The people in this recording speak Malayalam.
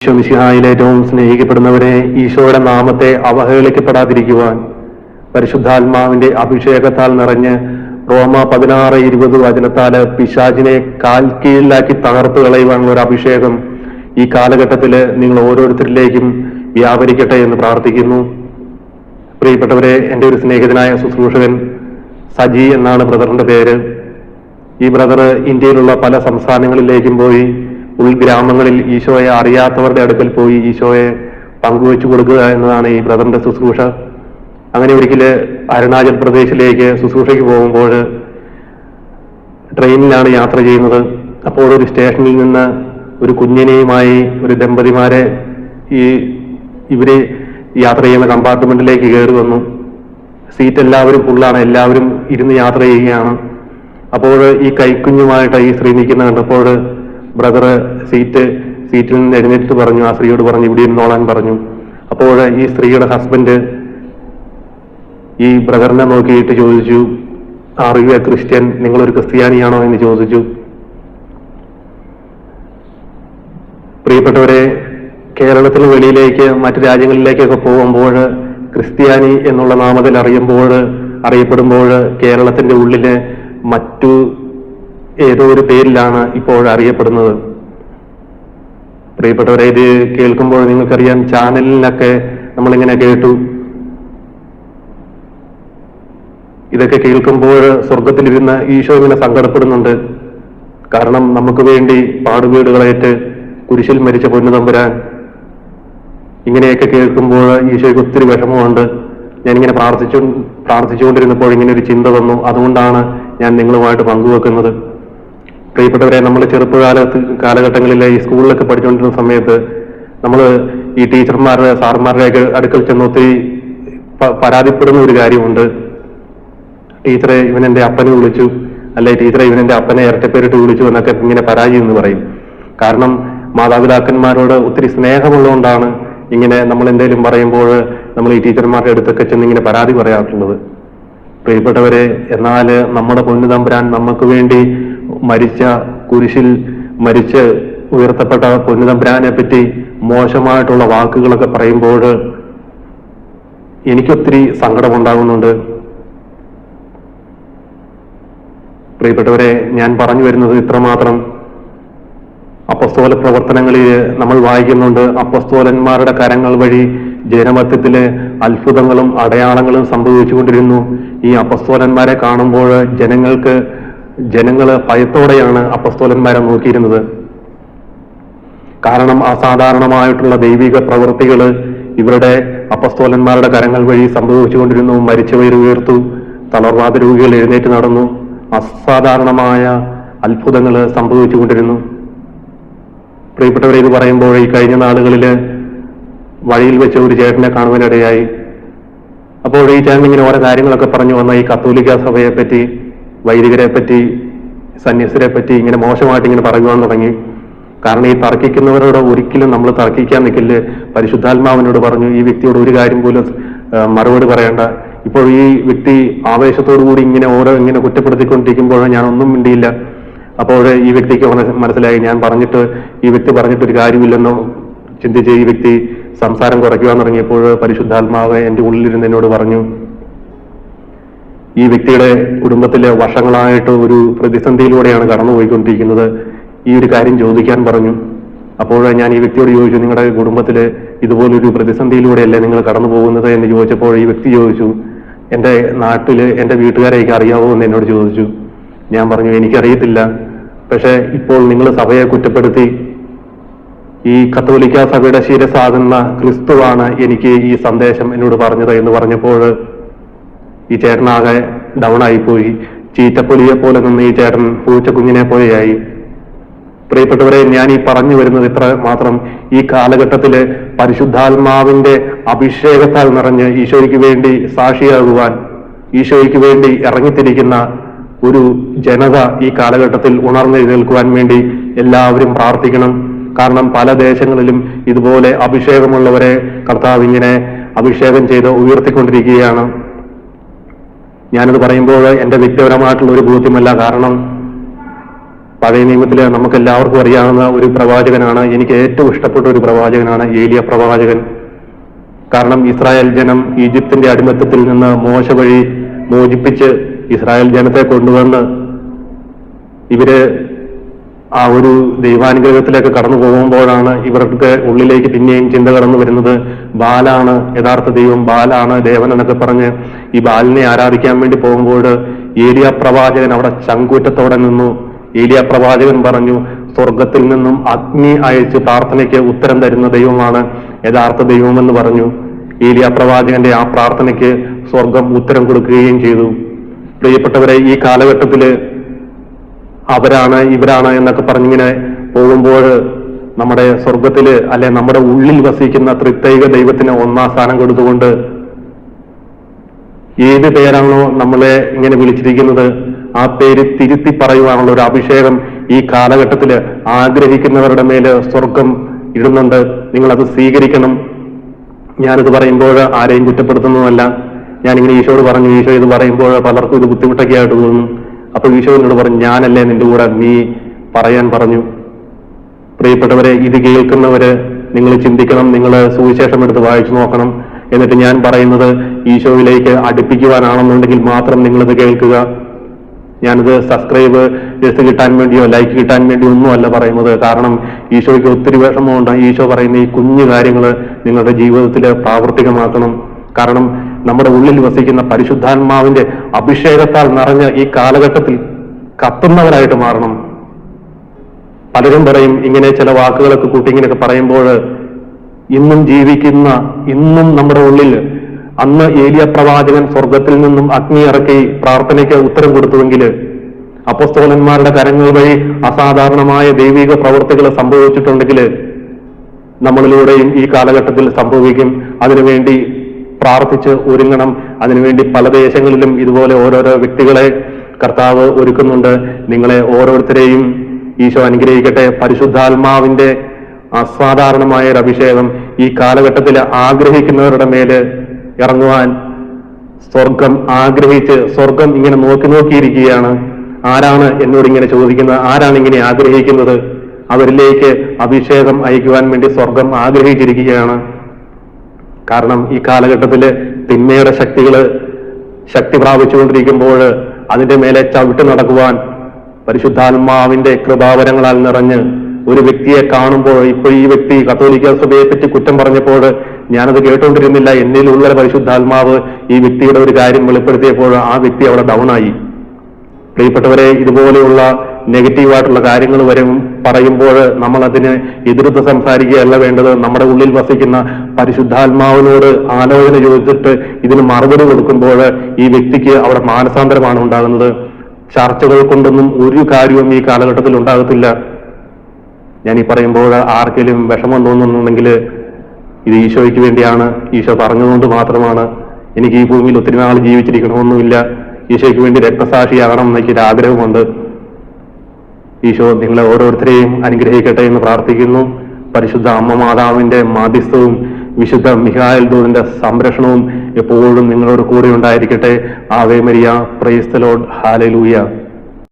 ഈശോമിശിഹായിൽ ഏറ്റവും സ്നേഹിക്കപ്പെടുന്നവരെ ഈശോയുടെ നാമത്തെ അവഹേളിക്കപ്പെടാതിരിക്കുവാൻ പരിശുദ്ധാത്മാവിന്റെ അഭിഷേകത്താൽ നിറഞ്ഞ് റോമ പതിനാറ് ഇരുപത് വചനത്താൽ പിശാചിനെ കാൽ കീഴിലാക്കി തകർത്തു കളയുവാനുള്ള ഒരു അഭിഷേകം ഈ കാലഘട്ടത്തിൽ നിങ്ങൾ ഓരോരുത്തരിലേക്കും വ്യാപരിക്കട്ടെ എന്ന് പ്രാർത്ഥിക്കുന്നു. പ്രിയപ്പെട്ടവരെ എന്റെ ഒരു സ്നേഹിതനായ ശുശ്രൂഷകൻ സജി എന്നാണ് ബ്രദറിന്റെ പേര്. ഈ ബ്രദർ ഇന്ത്യയിലുള്ള പല സംസ്ഥാനങ്ങളിലേക്കും പോയി ഉൾഗ്രാമങ്ങളിൽ ഈശോയെ അറിയാത്തവരുടെ അടുക്കൽ പോയി ഈശോയെ പങ്കുവെച്ചു കൊടുക്കുക എന്നതാണ് ഈ ബ്രദറിന്റെ ശുശ്രൂഷ. അങ്ങനെ ഒരിക്കൽ അരുണാചൽ പ്രദേശിലേക്ക് ശുശ്രൂഷയ്ക്ക് പോകുമ്പോൾ ട്രെയിനിലാണ് യാത്ര ചെയ്യുന്നത്. അപ്പോൾ ഒരു സ്റ്റേഷനിൽ നിന്ന് ഒരു കുഞ്ഞിനെയുമായി ഒരു ദമ്പതിമാരെ ഈ ഇവർ യാത്ര ചെയ്യുന്ന കമ്പാർട്ട്മെന്റിലേക്ക് കയറി വന്നു. സീറ്റ് എല്ലാവരും ഫുള്ളാണ് എല്ലാവരും ഇരുന്ന് യാത്ര ചെയ്യുകയാണ്. അപ്പോൾ ഈ കൈക്കുഞ്ഞുമായിട്ട് ഈ സ്ത്രീ നിൽക്കുന്ന കണ്ടപ്പോൾ ബ്രദർ സീറ്റ് സീറ്റിൽ നിന്ന് എഴുന്നേറ്റ് പറഞ്ഞു ആ സ്ത്രീയോട് പറഞ്ഞു ഇവിടെ ഇരുന്നോളാൻ പറഞ്ഞു. അപ്പോൾ ഈ സ്ത്രീയുടെ ഹസ്ബൻഡ് ഈ ബ്രദറിനെ നോക്കിയിട്ട് ചോദിച്ചു ആർ യു എ ക്രിസ്ത്യൻ നിങ്ങളൊരു ക്രിസ്ത്യാനിയാണോ? എന്ന് ചോദിച്ചു. പ്രിയപ്പെട്ടവരെ കേരളത്തിന് വെളിയിലേക്ക് മറ്റു രാജ്യങ്ങളിലേക്കൊക്കെ പോകുമ്പോൾ ക്രിസ്ത്യാനി എന്നുള്ള നാമത്തിൽ അറിയുമ്പോൾ അറിയപ്പെടുമ്പോൾ കേരളത്തിന്റെ ഉള്ളിൽ മറ്റു ഏതോ ഒരു പേരിലാണ് ഇപ്പോൾ അറിയപ്പെടുന്നത്. പ്രിയപ്പെട്ടവരെ ഇത് കേൾക്കുമ്പോൾ നിങ്ങൾക്കറിയാം ചാനലിലൊക്കെ നമ്മളിങ്ങനെ കേട്ടു. ഇതൊക്കെ കേൾക്കുമ്പോൾ സ്വർഗത്തിലിരുന്ന ഈശോ ഇങ്ങനെ സങ്കടപ്പെടുന്നുണ്ട്. കാരണം നമുക്ക് വേണ്ടി പാടുവീടുകളേറ്റ് കുരിശിൽ മരിച്ച പൊന്നു തമ്പുരാൻ. ഇങ്ങനെയൊക്കെ കേൾക്കുമ്പോൾ ഈശോയ്ക്ക് ഒത്തിരി വിഷമമുണ്ട്. ഞാനിങ്ങനെ പ്രാർത്ഥിച്ചു പ്രാർത്ഥിച്ചുകൊണ്ടിരുന്നപ്പോൾ ഇങ്ങനെ ഒരു ചിന്ത വന്നു. അതുകൊണ്ടാണ് ഞാൻ നിങ്ങളുമായിട്ട് പങ്കുവെക്കുന്നത്. പ്രിയപ്പെട്ടവരെ നമ്മൾ ചെറുപ്പകാലത്ത് കാലഘട്ടങ്ങളിൽ ഈ സ്കൂളിലൊക്കെ പഠിച്ചുകൊണ്ടിരുന്ന സമയത്ത് നമ്മൾ ഈ ടീച്ചർമാരുടെ സാറന്മാരുടെയൊക്കെ അടുക്കൽ ചെന്ന് ഒത്തിരി പരാതിപ്പെടുന്ന ഒരു കാര്യമുണ്ട്. ടീച്ചറെ ഇവൻ എന്റെ അപ്പനെ വിളിച്ചു. അല്ലെ ടീച്ചറെ ഇവൻ എന്റെ അപ്പനെ ഇരട്ടപ്പേരിട്ട് വിളിച്ചു എന്നൊക്കെ ഇങ്ങനെ പരാതി എന്ന് പറയും. കാരണം മാതാപിതാക്കന്മാരോട് ഒത്തിരി സ്നേഹമുള്ളതുകൊണ്ടാണ് ഇങ്ങനെ നമ്മൾ എന്തെങ്കിലും പറയുമ്പോൾ നമ്മൾ ഈ ടീച്ചർമാരുടെ അടുത്തൊക്കെ ചെന്ന് ഇങ്ങനെ പരാതി പറയാറുള്ളത്. പ്രിയപ്പെട്ടവരെ എന്നാൽ നമ്മുടെ പൊന്നു തമ്പുരാൻ നമുക്ക് വേണ്ടി മരിച്ച കുരിശിൽ മരിച്ച് ഉയർത്തപ്പെട്ട പൊന്നു തമ്പുരാനെ പറ്റി മോശമായിട്ടുള്ള വാക്കുകളൊക്കെ പറയുമ്പോൾ എനിക്കൊത്തിരി സങ്കടമുണ്ടാകുന്നുണ്ട്. പ്രിയപ്പെട്ടവരെ ഞാൻ പറഞ്ഞു വരുന്നത് ഇത്രമാത്രം. അപ്പസ്തോല പ്രവർത്തനങ്ങളിൽ നമ്മൾ വായിക്കുന്നുണ്ട് അപ്പസ്തോലന്മാരുടെ കരങ്ങൾ വഴി ജനമധ്യത്തിൽ അത്ഭുതങ്ങളും അടയാളങ്ങളും സംഭവിച്ചുകൊണ്ടിരുന്നു. ഈ അപ്പസ്തോലന്മാരെ കാണുമ്പോൾ ജനങ്ങൾക്ക് ജനങ്ങൾ ഭയത്തോടെയാണ് അപ്പസ്തോലന്മാരെ നോക്കിയിരുന്നത്. കാരണം അസാധാരണമായിട്ടുള്ള ദൈവിക പ്രവൃത്തികൾ ഇവരുടെ അപ്പസ്തോലന്മാരുടെ കരങ്ങൾ വഴി സംഭവിച്ചുകൊണ്ടിരുന്നു മരിച്ചവർ ഉയർത്തു തളർവാദ രോഗികൾ എഴുന്നേറ്റ് നടന്നു അസാധാരണമായ അത്ഭുതങ്ങൾ സംഭവിച്ചുകൊണ്ടിരുന്നു. പ്രിയപ്പെട്ടവരെ ഇത് പറയുമ്പോൾ ഈ കഴിഞ്ഞ നാളുകളിൽ വഴിയിൽ വെച്ച ഒരു ചേട്ടനെ കാണുവാനിടയായി. അപ്പോൾ ഈ ചേട്ടൻ ഇങ്ങനെ ഓരോ കാര്യങ്ങളൊക്കെ പറഞ്ഞു വന്ന ഈ കത്തോലിക്ക സഭയെ പറ്റി വൈദികരെ പറ്റി സന്യസ്തരെ പറ്റി ഇങ്ങനെ മോശമായിട്ട് ഇങ്ങനെ പറയുവാൻ തുടങ്ങി. കാരണം ഈ തർക്കിക്കുന്നവരോട് ഒരിക്കലും നമ്മൾ തർക്കിക്കാൻ നിൽക്കില്ല. പരിശുദ്ധാത്മാവിനോട് പറഞ്ഞു ഈ വ്യക്തിയോട് ഒരു കാര്യം പോലും മറുപടി പറയേണ്ട. ഇപ്പോൾ ഈ വ്യക്തി ആവേശത്തോടു കൂടി ഇങ്ങനെ ഓരോ ഇങ്ങനെ കുറ്റപ്പെടുത്തിക്കൊണ്ടിരിക്കുമ്പോൾ ഞാൻ ഒന്നും മിണ്ടിയില്ല. അപ്പോൾ ഈ വ്യക്തിക്ക് മനസ് മനസ്സിലായി ഞാൻ പറഞ്ഞിട്ട് ഈ വ്യക്തി പറഞ്ഞിട്ട് ഒരു കാര്യമില്ലെന്നോ ചിന്തിച്ച് ഈ വ്യക്തി സംസാരം കുറയ്ക്കുവാൻ തുടങ്ങിയപ്പോൾ പരിശുദ്ധാത്മാവ് എന്റെ ഉള്ളിലിരുന്ന് എന്നോട് പറഞ്ഞു ഈ വ്യക്തിയുടെ കുടുംബത്തിലെ വർഷങ്ങളായിട്ട് ഒരു പ്രതിസന്ധിയിലൂടെയാണ് കടന്നുപോയിക്കൊണ്ടിരിക്കുന്നത്. ഈ ഒരു കാര്യം ചോദിക്കാൻ പറഞ്ഞു. അപ്പോൾ ഞാൻ ഈ വ്യക്തിയോട് ചോദിച്ചു നിങ്ങളുടെ കുടുംബത്തിൽ ഇതുപോലൊരു പ്രതിസന്ധിയിലൂടെയല്ലേ നിങ്ങൾ കടന്നു പോകുന്നത് എന്ന് ചോദിച്ചപ്പോൾ ഈ വ്യക്തി ചോദിച്ചു എന്റെ നാട്ടിൽ എന്റെ വീട്ടുകാരെയൊക്കെ അറിയാവോ? എന്ന് എന്നോട് ചോദിച്ചു. ഞാൻ പറഞ്ഞു എനിക്കറിയത്തില്ല. പക്ഷേ ഇപ്പോൾ നിങ്ങൾ സഭയെ കുറ്റപ്പെടുത്തി ഈ കത്തോലിക്ക സഭയുടെ ശിരസാകുന്ന ക്രിസ്തുവാണ് എനിക്ക് ഈ സന്ദേശം എന്നോട് പറഞ്ഞത് എന്ന് പറഞ്ഞപ്പോൾ ഈ ചേട്ടനാകെ ഡൗൺ ആയിപ്പോയി. ചീറ്റപ്പൊലിയെ പോലെ നിന്ന് ഈ ചേട്ടൻ പൂച്ചക്കുഞ്ഞിനെ പോലെയായി. പ്രിയപ്പെട്ടവരെ ഞാൻ ഈ പറഞ്ഞു വരുന്നത് ഇത്ര മാത്രം. ഈ കാലഘട്ടത്തിൽ പരിശുദ്ധാത്മാവിന്റെ അഭിഷേകത്താൽ നിറഞ്ഞ് ഈശോയ്ക്ക് വേണ്ടി സാക്ഷിയാകുവാൻ ഈശോയ്ക്ക് വേണ്ടി ഇറങ്ങിത്തിരിക്കുന്ന ഒരു ജനത ഈ കാലഘട്ടത്തിൽ ഉണർന്നെഴുന്നേൽക്കുവാൻ വേണ്ടി എല്ലാവരും പ്രാർത്ഥിക്കണം. കാരണം പല ദേശങ്ങളിലും ഇതുപോലെ അഭിഷേകമുള്ളവരെ കർത്താവ് ഇങ്ങനെ അഭിഷേകം ചെയ്ത് ഉയർത്തിക്കൊണ്ടിരിക്കുകയാണ്. ഞാനിത് പറയുമ്പോൾ എന്റെ വ്യക്തിപരമായിട്ടുള്ള ഒരു ബോധ്യമല്ല. കാരണം പഴയ നിയമത്തിൽ നമുക്ക് എല്ലാവർക്കും അറിയാവുന്ന ഒരു പ്രവാചകനാണ്. എനിക്ക് ഏറ്റവും ഇഷ്ടപ്പെട്ട ഒരു പ്രവാചകനാണ് ഏലിയ പ്രവാചകൻ. കാരണം ഇസ്രായേൽ ജനം ഈജിപ്തിന്റെ അടിമത്തത്തിൽ നിന്ന് മോശ വഴി മോചിപ്പിച്ച് ഇസ്രായേൽ ജനത്തെ കൊണ്ടുവന്ന് ഇവർ ആ ഒരു ദൈവാനുഗ്രഹത്തിലേക്ക് കടന്നു പോകുമ്പോഴാണ് ഇവർക്ക് ഉള്ളിലേക്ക് പിന്നെയും ചിന്ത കടന്നു വരുന്നത്. ബാലാണ് യഥാർത്ഥ ദൈവം ബാലാണ് ദേവൻ എന്നൊക്കെ പറഞ്ഞ് ഈ ബാലിനെ ആരാധിക്കാൻ വേണ്ടി പോകുമ്പോൾ ഏലിയ പ്രവാചകൻ അവിടെ ചങ്കൂറ്റത്തോടെ നിന്നു. ഏലിയ പ്രവാചകൻ പറഞ്ഞു സ്വർഗത്തിൽ നിന്നും അഗ്നി അയച്ച് പ്രാർത്ഥനയ്ക്ക് ഉത്തരം തരുന്ന ദൈവമാണ് യഥാർത്ഥ ദൈവമെന്ന് പറഞ്ഞു. ഏലിയ പ്രവാചകന്റെ ആ പ്രാർത്ഥനയ്ക്ക് സ്വർഗം ഉത്തരം കൊടുക്കുകയും ചെയ്തു. പ്രിയപ്പെട്ടവരെ ഈ കാലഘട്ടത്തിൽ അവരാണ് ഇവരാണ് എന്നൊക്കെ പറഞ്ഞിങ്ങനെ പോകുമ്പോൾ നമ്മുടെ സ്വർഗത്തിൽ അല്ലെ നമ്മുടെ ഉള്ളിൽ വസിക്കുന്ന തൃത്തൈക ദൈവത്തിന് ഒന്നാം സ്ഥാനം കൊടുത്തുകൊണ്ട് ഏത് പേരാണോ നമ്മളെ ഇങ്ങനെ വിളിച്ചിരിക്കുന്നത് ആ പേര് തിരുത്തി പറയുവാനുള്ള ഒരു അഭിഷേകം ഈ കാലഘട്ടത്തിൽ ആഗ്രഹിക്കുന്നവരുടെ മേൽ സ്വർഗം ഇടുന്നുണ്ട്. നിങ്ങൾ അത് സ്വീകരിക്കണം. ഞാനിത് പറയുമ്പോൾ ആരെയും കുറ്റപ്പെടുത്തുന്നതല്ല. ഞാനിങ്ങനെ ഈശോട് പറഞ്ഞു ഈശോ ഇത് പറയുമ്പോൾ പലർക്കും ഇത് ബുദ്ധിമുട്ടൊക്കെ ആയിട്ട് തോന്നും. അപ്പൊ ഈശോ എന്നോട് പറഞ്ഞു ഞാനല്ലേ നിന്റെ കൂടെ നീ പറയാൻ പറഞ്ഞു? പ്രിയപ്പെട്ടവരെ ഇത് കേൾക്കുന്നവര് നിങ്ങൾ ചിന്തിക്കണം നിങ്ങൾ സുവിശേഷം എടുത്ത് വായിച്ചു നോക്കണം. എന്നിട്ട് ഞാൻ പറയുന്നത് ഈശോയിലേക്ക് അടുപ്പിക്കുവാനാണെന്നുണ്ടെങ്കിൽ മാത്രം നിങ്ങളിത് കേൾക്കുക. ഞാനിത് സബ്സ്ക്രൈബ് ജസ്റ്റ് കിട്ടാൻ വേണ്ടിയോ ലൈക്ക് കിട്ടാൻ വേണ്ടിയോ ഒന്നും അല്ല പറയുന്നത്. കാരണം ഈശോയ്ക്ക് ഒത്തിരി വിഷമമുണ്ട്. ഈശോ പറയുന്ന ഈ കുഞ്ഞു കാര്യങ്ങൾ നിങ്ങളുടെ ജീവിതത്തിൽ പ്രാവർത്തികമാക്കണം. കാരണം നമ്മുടെ ഉള്ളിൽ വസിക്കുന്ന പരിശുദ്ധാത്മാവിന്റെ അഭിഷേകത്താൽ നിറഞ്ഞ ഈ കാലഘട്ടത്തിൽ കത്തുന്നവരായിട്ട് മാറണം. പലരും പറയും ഇങ്ങനെ ചില വാക്കുകളൊക്കെ കൂട്ടി ഇങ്ങനെയൊക്കെ പറയുമ്പോൾ ഇന്നും ജീവിക്കുന്ന ഇന്നും നമ്മുടെ ഉള്ളിൽ അന്ന് ഏലിയ പ്രവാചകൻ സ്വർഗത്തിൽ നിന്നും അഗ്നി ഇറക്കി പ്രാർത്ഥനയ്ക്ക് ഉത്തരം കൊടുത്തുവെങ്കിൽ അപ്പസ്തോലന്മാരുടെ കരങ്ങൾ വഴി അസാധാരണമായ ദൈവിക പ്രവർത്തികൾ സംഭവിച്ചിട്ടുണ്ടെങ്കിൽ നമ്മളിലൂടെയും ഈ കാലഘട്ടത്തിൽ സംഭവിക്കും. അതിനുവേണ്ടി പ്രാർത്ഥിച്ച് ഒരുങ്ങണം. അതിനുവേണ്ടി പല ദേശങ്ങളിലും ഇതുപോലെ ഓരോരോ വ്യക്തികളെ കർത്താവ് ഒരുക്കുന്നുണ്ട്. നിങ്ങളെ ഓരോരുത്തരെയും ഈശോ അനുഗ്രഹിക്കട്ടെ. പരിശുദ്ധാത്മാവിന്റെ അസാധാരണമായ ഒരു അഭിഷേകം ഈ കാലഘട്ടത്തിൽ ആഗ്രഹിക്കുന്നവരുടെ മേൽ ഇറങ്ങുവാൻ സ്വർഗം ആഗ്രഹിച്ച് സ്വർഗം ഇങ്ങനെ നോക്കി നോക്കിയിരിക്കുകയാണ്. ആരാണ് എന്നോട് ഇങ്ങനെ ചോദിക്കുന്നത്? ആരാണ് ഇങ്ങനെ ആഗ്രഹിക്കുന്നത്? അവരിലേക്ക് അഭിഷേകം അയക്കുവാൻ വേണ്ടി സ്വർഗം ആഗ്രഹിച്ചിരിക്കുകയാണ്. കാരണം ഈ കാലഘട്ടത്തിൽ തിന്മയുടെ ശക്തികൾ ശക്തി പ്രാപിച്ചുകൊണ്ടിരിക്കുമ്പോൾ അതിന്റെ മേലെ ചവിട്ട് നടക്കുവാൻ പരിശുദ്ധാത്മാവിന്റെ കൃപാവരങ്ങളാൽ നിറഞ്ഞ് ഒരു വ്യക്തിയെ കാണുമ്പോൾ ഇപ്പൊ ഈ വ്യക്തി കത്തോലിക്ക സഭയെ പറ്റി കുറ്റം പറഞ്ഞപ്പോൾ ഞാനത് കേട്ടുകൊണ്ടിരുന്നില്ല. എന്നിലുള്ള പരിശുദ്ധാത്മാവ് ഈ വ്യക്തിയുടെ ഒരു കാര്യം വെളിപ്പെടുത്തിയപ്പോൾ ആ വ്യക്തി അവിടെ ഡൗൺ ആയി. പ്രിയപ്പെട്ടവരെ ഇതുപോലെയുള്ള നെഗറ്റീവായിട്ടുള്ള കാര്യങ്ങൾ വരും പറയുമ്പോൾ നമ്മൾ അതിന് എതിർത്ത് സംസാരിക്കുകയല്ല വേണ്ടത്. നമ്മുടെ ഉള്ളിൽ വസിക്കുന്ന പരിശുദ്ധാത്മാവിനോട് ആലോചന ചോദിച്ചിട്ട് ഇതിന് മറുപടി കൊടുക്കുമ്പോൾ ഈ വ്യക്തിക്ക് അവിടെ മാനസാന്തരമാണ് ഉണ്ടാകുന്നത്. ചർച്ചകൾ കൊണ്ടൊന്നും ഒരു കാര്യവും ഈ കാലഘട്ടത്തിൽ ഉണ്ടാകത്തില്ല. ഞാൻ ഈ പറയുമ്പോൾ ആർക്കെങ്കിലും വിഷമം തോന്നുന്നുണ്ടെങ്കിൽ ഇത് ഈശോയ്ക്ക് വേണ്ടിയാണ്. ഈശോ പറഞ്ഞതുകൊണ്ട് മാത്രമാണ്. എനിക്ക് ഈ ഭൂമിയിൽ ഒത്തിരി നാൾ ജീവിച്ചിരിക്കണമെന്നുമില്ല ഈശോയ്ക്ക് വേണ്ടി രക്തസാക്ഷിയാകണം എന്നൊക്കെ ഒരു ആഗ്രഹമുണ്ട് ഈശോ നിങ്ങളെ ഓരോരുത്തരെയും അനുഗ്രഹിക്കട്ടെ എന്ന് പ്രാർത്ഥിക്കുന്നു. പരിശുദ്ധ അമ്മ മാതാവിന്റെ മാധ്യസ്ഥവും വിശുദ്ധ മിഹായൽ ദൂതിന്റെ സംരക്ഷണവും എപ്പോഴും നിങ്ങളോട് കൂടെ ഉണ്ടായിരിക്കട്ടെ. Ave Maria praise the Lord hallelujah